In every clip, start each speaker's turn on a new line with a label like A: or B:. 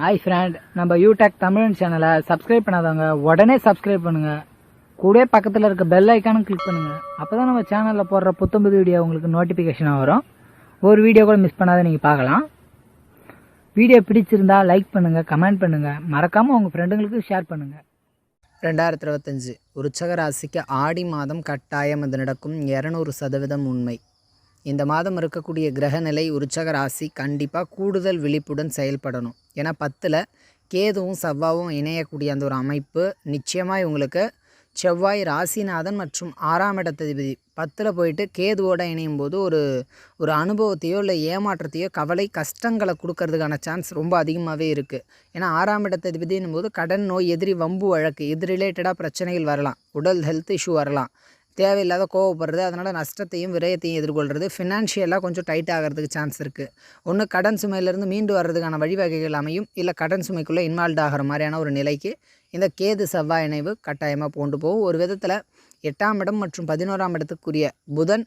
A: Hi friend நம்ம யூடெக் தமிழ் சேனலை subscribe பண்ணாதவங்க உடனே சப்ஸ்கிரைப் பண்ணுங்க. கூட பக்கத்தில் இருக்க பெல் ஐக்கானும் கிளிக் பண்ணுங்க. அப்பதான் நம்ம சேனலில் போடுற புத்தம்புது வீடியோ உங்களுக்கு நோட்டிஃபிகேஷனாக வரும். ஒரு வீடியோ கூட மிஸ் பண்ணாத நீங்கள் பார்க்கலாம். வீடியோ பிடிச்சிருந்தா லைக் பண்ணுங்கள் கமெண்ட் பண்ணுங்கள் மறக்காமல் உங்கள் ஃப்ரெண்டுங்களுக்கு ஷேர் பண்ணுங்கள்
B: ரெண்டாயிரத்தி இருபத்தஞ்சு உற்சக ராசிக்கு ஆடி மாதம் கட்டாயம் அது நடக்கும். இரநூறு சதவீதம் உண்மை. இந்த மாதம் இருக்கக்கூடிய கிரகநிலை உற்சக ராசி கண்டிப்பாக கூடுதல் விழிப்புடன் செயல்படணும். ஏன்னா பத்தில் கேதுவும் செவ்வாவும் இணையக்கூடிய அந்த ஒரு அமைப்பு நிச்சயமாக இவங்களுக்கு செவ்வாய் ராசிநாதன் மற்றும் ஆறாம் இடத்ததிபதி பத்தில் போயிட்டு கேதுவோட இணையும் போது ஒரு ஒரு அனுபவத்தையோ இல்லை ஏமாற்றத்தையோ கவலை கஷ்டங்களை கொடுக்கறதுக்கான சான்ஸ் ரொம்ப அதிகமாகவே இருக்குது ஏன்னா ஆறாம் இடத்ததிபதினும் போது கடன் நோய் எதிரி வம்பு வழக்கு இது ரிலேட்டடாக பிரச்சனைகள் வரலாம். உடல் ஹெல்த் இஷ்யூ வரலாம். தேவையில்லாத கோவப்படுறது அதனால் நஷ்டத்தையும் விரயத்தையும் எதிர்கொள்கிறது ஃபினான்ஷியலாக கொஞ்சம் டைட் ஆகிறதுக்கு சான்ஸ் இருக்குது ஒன்று கடன் சுமையிலேருந்து மீண்டு வர்றதுக்கான வழிவகைகள் அமையும். இல்லை கடன் சுமைக்குள்ளே இன்வால்வ் ஆகிற மாதிரியான ஒரு நிலைக்கு இந்த கேது செவ்வாய் இணைவு கட்டாயமாக கொண்டு போகும். ஒரு விதத்தில் எட்டாம் இடம் மற்றும் பதினோராம் இடத்துக்குரிய புதன்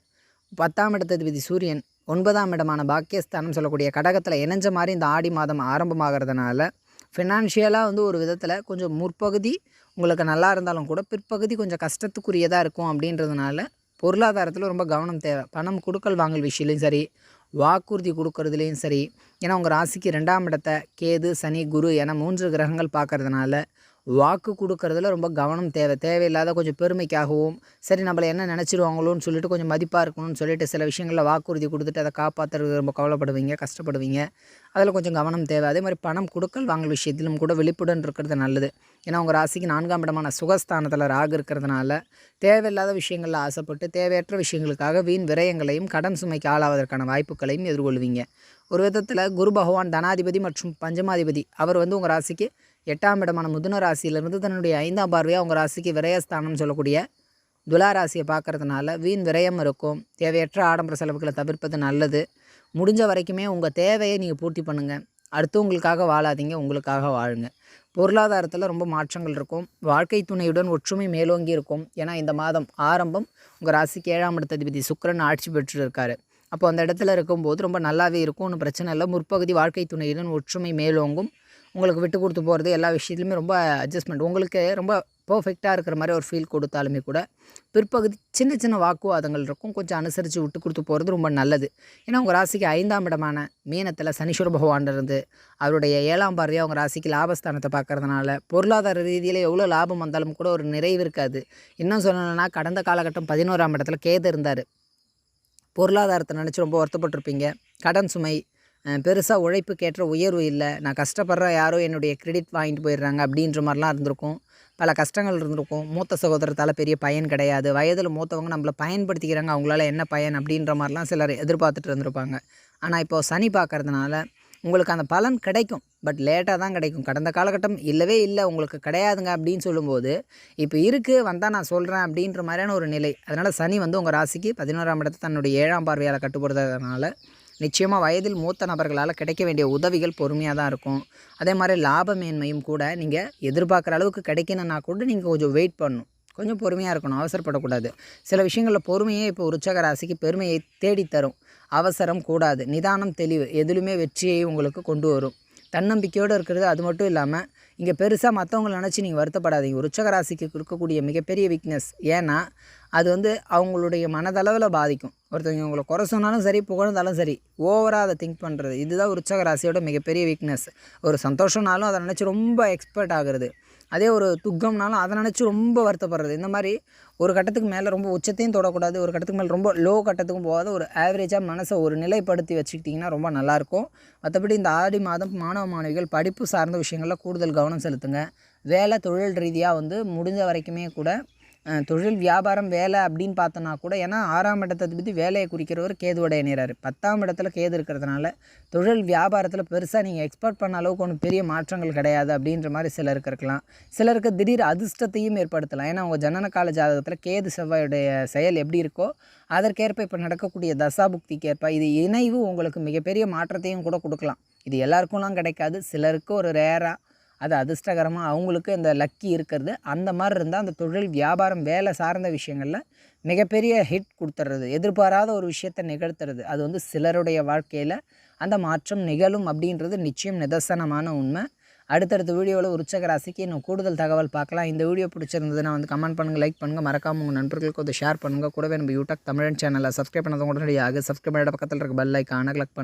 B: பத்தாம் இடத்ததிபதி சூரியன் ஒன்பதாம் இடமான பாக்கியஸ்தானம் சொல்லக்கூடிய கடகத்தில் இணைஞ்ச மாதிரி இந்த ஆடி மாதம் ஆரம்பமாகிறதுனால ஃபினான்ஷியலாக வந்து ஒரு விதத்தில் கொஞ்சம் முற்பகுதி உங்களுக்கு நல்லா இருந்தாலும் கூட பிற்பகுதி கொஞ்சம் கஷ்டத்துக்குரியதாக இருக்கும் அப்படின்றதுனால பொருளாதாரத்தில் ரொம்ப கவனம் தேவை. பணம் கொடுக்கல் வாங்கல் விஷயத்துலையும் சரி வாக்குறுதி கொடுக்கறதுலேயும் சரி. ஏன்னா உங்கள் ராசிக்கு ரெண்டாம் இடத்த கேது சனி குரு என மூன்று கிரகங்கள் பார்க்கறதுனால வாக்கு கொடுக்கறதுல ரொம்ப கவனம் தேவை. தேவையில்லாத கொஞ்சம் பெருமைக்காகவும் சரி நம்மளை என்ன நினச்சிடுவாங்களோன்னு சொல்லிட்டு கொஞ்சம் மதிப்பாக இருக்கணும்னு சொல்லிட்டு சில விஷயங்களில் வாக்குறுதி கொடுத்துட்டு அதை காப்பாற்றுறது ரொம்ப கவலைப்படுவீங்க கஷ்டப்படுவீங்க. அதில் கொஞ்சம் கவனம் தேவை. அதே மாதிரி பணம் கொடுக்கல் வாங்கல் விஷயத்திலும் கூட விழிப்புடன் இருக்கிறது நல்லது. ஏன்னா உங்கள் ராசிக்கு நான்காம் இடமான சுகஸ்தானத்தில் ராகு இருக்கிறதுனால தேவையில்லாத விஷயங்களில் ஆசைப்பட்டு தேவையற்ற விஷயங்களுக்காக வீண் விரயங்களையும் கடன் சுமைக்கு ஆளாவதற்கான வாய்ப்புகளையும் எதிர்கொள்வீங்க. ஒரு விதத்தில் குரு பகவான் தனாதிபதி மற்றும் பஞ்சமாதிபதி. அவர் வந்து உங்கள் ராசிக்கு எட்டாம் இடமான முதுன ராசியிலிருந்து தன்னுடைய ஐந்தாம் பார்வையாக உங்கள் ராசிக்கு விரயஸ்தானம் சொல்லக்கூடிய துலா ராசியை பார்க்கறதுனால வீண் விரயம் இருக்கும். தேவையற்ற ஆடம்பர செலவுகளை தவிர்ப்பது நல்லது. முடிஞ்ச வரைக்குமே உங்கள் தேவையை நீங்கள் பூர்த்தி பண்ணுங்கள் அடுத்தவங்களுக்காக வாழாதீங்க உங்களுக்காக வாழுங்க. பொருளாதாரத்தில் ரொம்ப மாற்றங்கள் இருக்கும். வாழ்க்கை துணையுடன் ஒற்றுமை மேலோங்கி இருக்கும். ஏன்னா இந்த மாதம் ஆரம்பம் உங்கள் ராசிக்கு ஏழாம் இடத்ததிபதி சுக்கரன் ஆட்சி பெற்று இருக்காரு அப்போ அந்த இடத்துல இருக்கும்போது ரொம்ப நல்லாவே இருக்கும். ஒன்றும் பிரச்சனை இல்லை. முற்பகுதி வாழ்க்கை துணையுடன் ஒற்றுமை மேலோங்கும். உங்களுக்கு விட்டு கொடுத்து போகிறது எல்லா விஷயத்துலையுமே ரொம்ப அட்ஜஸ்ட்மெண்ட் உங்களுக்கு ரொம்ப பர்ஃபெக்டாக இருக்கிற மாதிரி ஒரு ஃபீல் கொடுத்தாலுமே கூட பிற்பகுதி சின்ன சின்ன வாக்குவாதங்கள் இருக்கும். கொஞ்சம் அனுசரித்து விட்டு கொடுத்து போகிறது ரொம்ப நல்லது. ஏன்னா உங்கள் ராசிக்கு ஐந்தாம் இடமான மீனத்தில் சனீஸ்வர பகவான் இருந்து அவருடைய ஏழாம் பார்வையாக உங்கள் ராசிக்கு லாபஸ்தானத்தை பார்க்கறதுனால பொருளாதார ரீதியில் எவ்வளோ லாபம் வந்தாலும் கூட ஒரு நிறைவு இருக்காது. இன்னும் சொல்லணும்னா கடந்த காலகட்டம் பதினோராம் இடத்துல கேது இருந்தார். பொருளாதாரத்தை நினச்சி ரொம்ப வருத்தப்பட்டிருப்பீங்க. கடன் சுமை பெருசாக உழைப்புக்கேற்ற உயர்வு இல்லை. நான் கஷ்டப்படுற யாரோ என்னுடைய கிரெடிட் வாங்கிட்டு போயிடுறாங்க அப்படின்ற மாதிரிலாம் இருந்திருக்கும். பல கஷ்டங்கள் இருந்திருக்கும். மூத்த சகோதரத்தால் பெரிய பயன் கிடையாது. வயதில் மூத்தவங்க நம்மளை பயன்படுத்திக்கிறாங்க. அவங்களால என்ன பயன் அப்படின்ற மாதிரிலாம் சிலர் எதிர்பார்த்துட்டு இருந்திருப்பாங்க. ஆனால் இப்போது சனி பார்க்கறதுனால உங்களுக்கு அந்த பலன் கிடைக்கும். பட் லேட்டாக தான் கிடைக்கும். கடந்த காலகட்டம் இல்லவே இல்லை. உங்களுக்கு கிடையாதுங்க அப்படின்னு சொல்லும்போது இப்போ இருக்குது வந்தால் நான் சொல்கிறேன் அப்படின்ற மாதிரியான ஒரு நிலை. அதனால் சனி வந்து உங்கள் ராசிக்கு பதினோராம் இடத்தை தன்னுடைய ஏழாம் பார்வையால் கட்டுப்படுறதுனால நிச்சயமாக வயதில் மூத்த நபர்களால் கிடைக்க வேண்டிய உதவிகள் பொறுமையாக தான் இருக்கும். அதே மாதிரி லாபமேன்மையும் கூட நீங்கள் எதிர்பார்க்குற அளவுக்கு கிடைக்கணும்னா கூட நீங்கள் கொஞ்சம் வெயிட் பண்ணணும். கொஞ்சம் பொறுமையாக இருக்கணும் அவசரப்படக்கூடாது. சில விஷயங்களில் பொறுமையே இப்போ உற்சக ராசிக்கு பெருமையை தேடித்தரும். அவசரம் கூடாது நிதானம் தெளிவு எதிலுமே வெற்றியை உங்களுக்கு கொண்டு வரும். தன்னம்பிக்கையோடு இருக்கிறது அது மட்டும் இல்லாமல் இங்கே பெருசாக மற்றவங்களை நினச்சி நீங்கள் வருத்தப்படாதீங்க. உற்சக ராசிக்கு இருக்கக்கூடிய மிகப்பெரிய வீக்னஸ் ஏன்னா அது வந்து அவங்களுடைய மனதளவில் பாதிக்கும். ஒருத்தவங்க உங்களை குறை சொன்னாலும் சரி புகழ்ந்தாலும் சரி ஓவராக அதை திங்க் பண்ணுறது இதுதான் உற்சக ராசியோட மிகப்பெரிய வீக்னஸ் ஒரு சந்தோஷம்னாலும் அதை நினச்சி ரொம்ப எக்ஸ்பர்ட் ஆகுறது. அதே ஒரு துக்கம்னாலும் அதை நினச்சி ரொம்ப வருத்தப்படுறது. இந்த மாதிரி ஒரு கட்டத்துக்கு மேலே ரொம்ப உச்சத்தையும் தொடக்கூடாது ஒரு கட்டத்துக்கு மேலே ரொம்ப லோ கட்டத்துக்கும் போகாத ஒரு ஆவரேஜாக மனசை ஒரு நிலைப்படுத்தி வச்சுக்கிட்டிங்கன்னா ரொம்ப நல்லாயிருக்கும். மற்றபடி இந்த ஆடி மாதம் மாணவ மாணவிகள் படிப்பு சார்ந்த விஷயங்களில் கூடுதல் கவனம் செலுத்துங்க. வேலை தொழில் ரீதியாக வந்து முடிஞ்ச வரைக்குமே கூட தொழில் வியாபாரம் வேலை அப்படின்னு பார்த்தோன்னா கூட ஏன்னா ஆறாம் இடத்தை பற்றி வேலையை குறிக்கிறவர் கேதுவோட இணைகிறாரு பத்தாம் இடத்துல கேது இருக்கிறதுனால தொழில் வியாபாரத்தில் பெருசாக நீங்கள் எக்ஸ்பெக்ட் பண்ண அளவுக்கு ஒன்றும் பெரிய மாற்றங்கள் கிடையாது அப்படின்ற மாதிரி சிலருக்கு இருக்கலாம். சிலருக்கு திடீர் அதிர்ஷ்டத்தையும் ஏற்படுத்தலாம். ஏன்னா உங்கள் ஜனன கால ஜாதகத்தில் கேது செவ்வாயுடைய செயல் எப்படி இருக்கோ அதற்கேற்ப இப்போ நடக்கக்கூடிய தசாபுக்திக்கேற்ப இது இணைவு உங்களுக்கு மிகப்பெரிய மாற்றத்தையும் கூட கொடுக்கலாம். இது எல்லாருக்கும்லாம் கிடைக்காது. சிலருக்கு ஒரு ரேராக அது அதிர்ஷ்டகரமாக அவங்களுக்கு இந்த லக்கி இருக்கிறது. அந்த மாதிரி இருந்தால் அந்த தொழில் வியாபாரம் வேலை சார்ந்த விஷயங்களில் மிகப்பெரிய ஹிட் கொடுத்துட்றது. எதிர்பாராத ஒரு விஷயத்தை நிகழ்த்துறது. அது வந்து சிலருடைய வாழ்க்கையில் அந்த மாற்றம் நிகழும் அப்படின்றது நிச்சயம் நிதர்சனமான உண்மை. அடுத்தடுத்த வீடியோவில் உற்சக ராசிக்கு இன்னும் கூடுதல் தகவல் பார்க்கலாம். இந்த வீடியோ பிடிச்சிருந்ததுன்னா வந்து கமெண்ட் பண்ணுங்கள் லைக் பண்ணுங்கள் மறக்காம உங்கள் நண்பர்களுக்கு வந்து ஷேர் பண்ணுங்கள் கூடவே நம்ம யூடியூப் தமிழன் சேனலை சப்ஸ்கிரைப் பண்ணது உடனடியாக சப்ஸ்கிரைப் பண்ணிட பக்கத்தில் இருக்க பெல் ஐக்கான கிளிக் பண்ணுங்கள்